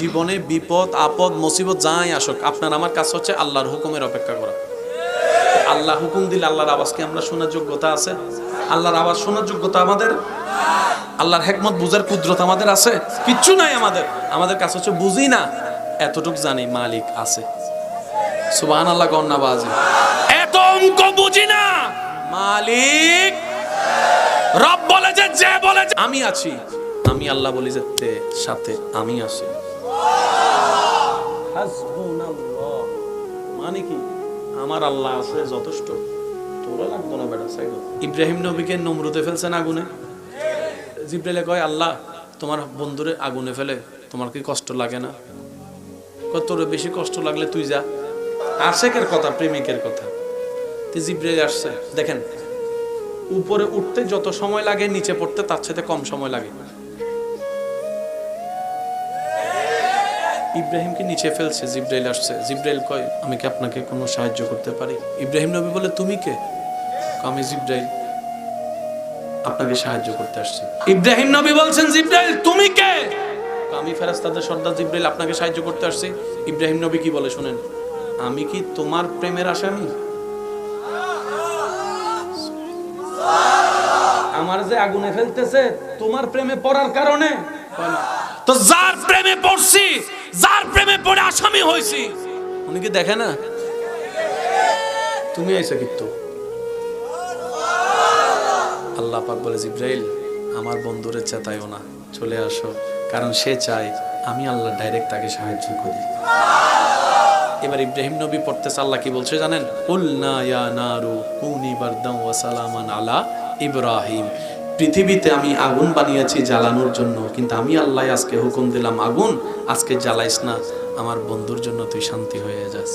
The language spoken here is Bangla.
জীবনে বিপদ, আপদ, মুসিবত যাই আসুক, আপনার আমার কাজ হচ্ছে আল্লাহর হুকুমের অপেক্ষা করা। আল্লাহ হুকুম দিলে আল্লাহর আওয়াজকে আমরা শোনার যোগ্যতা আছে? আল্লাহর আওয়াজ শোনার যোগ্যতা আমাদের? আল্লাহর হেকমত বুঝার কুদরত আমাদের আছে? কিচ্ছু নাই আমাদের। আমাদের কাছে হচ্ছে বুঝি না। এতটুক জানি মালিক আছে। সুবহান আল্লাহ গন্নাবাজি এত অঙ্ক বুঝি না। মালিক। রব বলে যে যে বলে আমি আছি। আমি আল্লাহ বলি যে সাথে আমি আছি। মানে কি? আমার আল্লাহ আছে যথেষ্ট। তোরা লাগবো না বেটা সাইড ইব্রাহিম নবীকে নমরুদে ফেলছেন আগুনে? জিব্রাইলে কয়, আল্লাহ, তোমার বন্ধুরে আগুনে ফেলে, তোমার কি কষ্ট লাগে না? কয়, তোর বেশি কষ্ট লাগলে তুই যা। আশেকের কথা, প্রেমিকের কথা। তো জিব্রাইল আসছে। দেখেন, উপরে উঠতে যত সময় লাগে, নিচে পড়তে তার সাথে কম সময় লাগে। ইব্রাহিমকে নিচে ফেলছে, জিব্রাইল আসছে। জিব্রাইল কয়, আমি কি আপনাকে কোনো সাহায্য করতে পারি? ইব্রাহিম নবী বলে, তুমি কে? আমি জিব্রাইল, আপনাকে সাহায্য করতে আসছি। ইব্রাহিম নবী বলছেন, জিব্রাইল, তুমি কে? আমি ফেরেশতাদের সর্দার জিব্রাইল, আপনাকে সাহায্য করতে আসছি। ইব্রাহিম নবী কি বলে, শুনেন, আমি কি তোমার প্রেমের আসামি? আমার যে আগুনে ফেলতেছে, তোমার প্রেমে পড়ার কারণে? তো যার প্রেমে পড়ছি আসামি হয়েছি। উনি কি দেখে না? তুমি আইসা কিন্তু। আল্লাহ পাক বলে, জিব্রাইল, আমার বন্ধুরে চেতাইও না। চলে আসো। কারণ সে চায় আমি আল্লাহ ডাইরেক্ট তাকে সাহায্য করি। এবার ইব্রাহিম নবী পড়তেছে, আল্লাহ কি বলছে জানেন? উলনা ইয়া নারু কুনি বারদাম ওয়া সালামান আলা ইব্রাহিম। পৃথিবীতে আমি আগুন বানিয়েছি জ্বালানোর জন্য, কিন্তু আমি আল্লাহ আজকে হুকুম দিলাম, আগুন আজকে জ্বালাইস না। আমার বন্ধুর জন্য তুই শান্তি হয়ে যাস